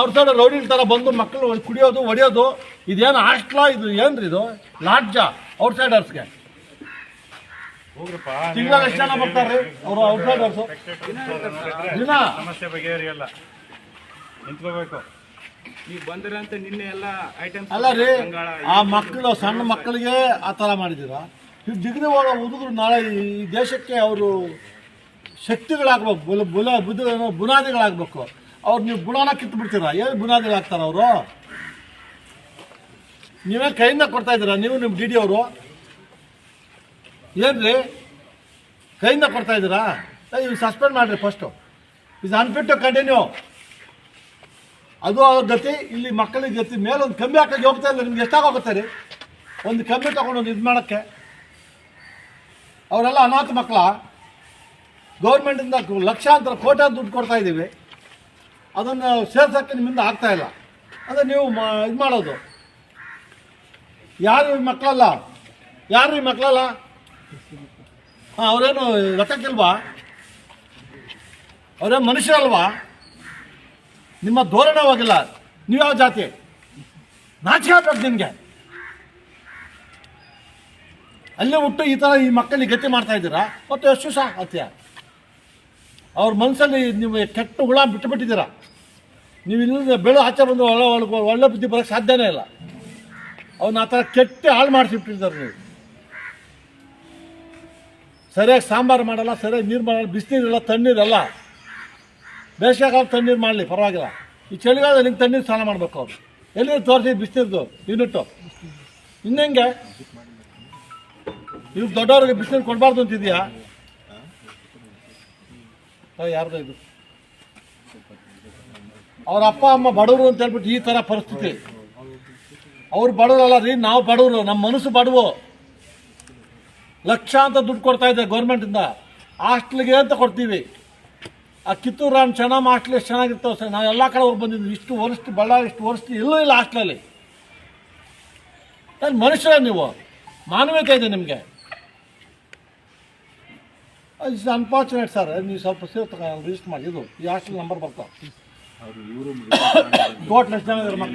ಅವ್ರ side rowdy ಥರ ಬಂದು ಮಕ್ಕಳು ಕುಡಿಯೋದು ಹೊಡಿಯೋದು ಇದೇನು ಹಾಸ್ಟ್ಲ ಇದು ಏನ್ರಿ ಇದು? ಲಾಡ್ಜ ಔಟ್ ಸೈಡರ್ಸ್ಗೆ. ಹೋಗ್ರಪ್ಪ ತಿಂಗಳ ಎಷ್ಟು ಜನ ಬರ್ತಾರೆ? ಅವರು ಔಟ್ ಸೈಡರ್ಸು. ದಿನ ಸಮಸ್ಯೆ ಬಗೆಹರಿಯಲ್ಲ. ನಿಂತ್ಕೋಬೇಕು. ನೀವು ಬಂದ್ರೆ ಅಂತ ನಿನ್ನೆ ಎಲ್ಲ ಐಟಮ್ ಅಲ್ಲ ರೀ ಆ ಮಕ್ಕಳು ಸಣ್ಣ ಮಕ್ಕಳಿಗೆ ಆ ಥರ ಮಾಡಿದ್ದೀರಾ? ಈ ಡಿಗ್ರಿ ಒಳಗೆ ಹುಡುಗರು ನಾಳೆ ಈ ದೇಶಕ್ಕೆ ಅವರು ಶಕ್ತಿಗಳಾಗ್ಬೇಕು ಬುಲ ಬುಲ ಬುದ್ಧ ಬುನಾದಿಗಳಾಗಬೇಕು. ಅವ್ರು ನೀವು ಬುಡಾನ ಕಿತ್ತು ಬಿಡ್ತೀರಾ? ಏನು ಹಾಕ್ತಾರೆ ಅವರು? ನೀವೇ ಕೈಯಿಂದ ಕೊಡ್ತಾ ಇದ್ದೀರಾ? ನೀವು ನಿಮ್ಮ ಡಿ ಡಿ ಅವರು. ಏನ್ರಿ? ಕೈಯಿಂದ ಕೊಡ್ತಾ ಇದ್ದೀರಾ? ಇವ್ ಸಸ್ಪೆಂಡ್ ಮಾಡಿರಿ first is unfit to continue ಅದು ಅವ್ರ ಗತಿ, ಇಲ್ಲಿ ಮಕ್ಕಳಿಗೆ ಗತಿ. ಒಂದು ಕಮ್ಮಿ ಹಾಕಿ ಹೋಗ್ತಾ ಇಲ್ಲ. ನಿಮ್ಗೆ ಎಷ್ಟಾಗೋಗುತ್ತೆ ರೀ? ಒಂದು ಕಮ್ಮಿ ತಗೊಂಡು ಒಂದು ಇದು ಮಾಡೋಕ್ಕೆ. ಅವರೆಲ್ಲ ಅನಾಥ ಮಕ್ಕಳ. ಗೌರ್ಮೆಂಟಿಂದ ಲಕ್ಷಾಂತರ, ಕೋಟ್ಯಾಂತರ ದುಡ್ಡು ಕೊಡ್ತಾ ಇದ್ದೀವಿ. ಅದನ್ನು ಸೇರ್ಸೋಕ್ಕೆ ನಿಮ್ಮಿಂದ ಆಗ್ತಾ ಇಲ್ಲ. ಅಂದರೆ ನೀವು ಇದು ಮಾಡೋದು. ಯಾರು ಈ ಮಕ್ಕಳಲ್ಲ ಯಾರು ಈ ಮಕ್ಕಳಲ್ಲ ಹಾಂ, ಅವರೇನು ರಥಕ್ಕಿಲ್ವಾ? ಅವರೇನು ಮನುಷ್ಯರಲ್ವಾ? ನಿಮ್ಮ ಧೋರಣೆ ಹೋಗಿಲ್ಲ. ನೀವು ಯಾವ ಜಾತಿ? ನಾಚಿಕೆ ಆಗ್ಬೇಕು ನಿಮಗೆ. ಅಲ್ಲೇ ಹುಟ್ಟು ಈ ಥರ ಈ ಮಕ್ಕಳಿಗೆ ಗತಿ ಮಾಡ್ತಾ ಇದ್ದೀರಾ? ಮತ್ತು ಎಷ್ಟು ಸಹ ಹತ್ಯ ಅವ್ರ ಮನಸ್ಸಲ್ಲಿ ನೀವು ಕೆಟ್ಟ ಹುಳ ಬಿಟ್ಟು ಬಿಟ್ಟಿದ್ದೀರಾ ನೀವು ಇಲ್ಲಿಂದ ಬೆಳೆ ಆಚೆ ಬಂದು ಒಳ್ಳೆ ಒಳ್ಳೆ ಬುದ್ಧಿ ಬರೋಕ್ಕೆ ಸಾಧ್ಯನೇ ಇಲ್ಲ. ಅವನ್ನ ಆ ಥರ ಕೆಟ್ಟ ಹಾಳು ಮಾಡಿಸಿಬಿಟ್ಟಿದ್ದಾರೆ ನೀವು. ಸರಿಯಾಗಿ ಸಾಂಬಾರು ಮಾಡಲ್ಲ, ಸರಿಯಾಗಿ ನೀರು ಮಾಡಲ್ಲ ಬಿಸಿನೀರಿಲ್ಲ ತಣ್ಣೀರಲ್ಲ ಬೇಸಿಗೆಗಾಲ ತಣ್ಣೀರು ಮಾಡಲಿ, ಪರವಾಗಿಲ್ಲ. ಈ ಚಳಿಗಾಲದಲ್ಲಿ ನಿಂಗೆ ತಣ್ಣೀರು ಸ್ನಾನ ಮಾಡಬೇಕು ಅವ್ರು. ಎಲ್ಲಿ ತೋರಿಸಿ? ಬಿಸಿನೀರ್ದು ಯೂನಿಟ್ಟು ಇನ್ನೆಂಗೆ? ಇವ್ರು ದೊಡ್ಡವ್ರಿಗೆ ಬಿಸಿನೀರು ಕೊಡಬಾರ್ದು ಅಂತಿದ್ಯಾ? ಯಾರ್ದು ಇದು? ಅವ್ರ ಅಪ್ಪ, ಅಮ್ಮ ಬಡವರು ಅಂತ ಹೇಳ್ಬಿಟ್ಟು ಈ ಥರ ಪರಿಸ್ಥಿತಿ. ಅವ್ರು ಬಡವರಲ್ಲ ರೀ, ನಾವು ಬಡವರು ನಮ್ಮ ಮನಸ್ಸು ಬಡವು. ಅಂತ ದುಡ್ಡು ಕೊಡ್ತಾ ಇದೆ ಗೌರ್ಮೆಂಟಿಂದ ಹಾಸ್ಟ್ಲಿಗೆ ಅಂತ ಕೊಡ್ತೀವಿ. ಆ ಕಿತ್ತೂರು ರಾಮ್ ಚೆನ್ನಮ್ಮ ಹಾಸ್ಟೆಲ್ ಎಷ್ಟು ಚೆನ್ನಾಗಿರ್ತಾವೆ ಸರ್, ನಾವು ಎಲ್ಲ ಕಡೆ ಹೋಗಿ ಬಂದಿದ್ವಿ. ಇಷ್ಟು ವರ್ಷ ಬಳ್ಳಾರಿ ಇಷ್ಟು ವರ್ಷ ಇಲ್ಲೂ ಇಲ್ಲ ಹಾಸ್ಟ್ಲಲ್ಲಿ. ನಾನು ಮನುಷ್ಯರ ನೀವು? ಮಾನವೀಯತೆ ಇದೆ ನಿಮಗೆ. ಇಟ್ಸ್ ಅನ್ಫಾರ್ಚುನೇಟ್ ಸರ್ ನೀವು ಸ್ವಲ್ಪ ಸೇರ್ ರಿಜಿಸ್ಟರ್ ಮಾಡಿ ಇದು ಈ ಹಾಸ್ಟೆಲ್ ನಂಬರ್ ಬರ್ತಾವೆ ಅವರು ಇವರು ಇದ್ದಾರೆ ಮಕ್ಕಳು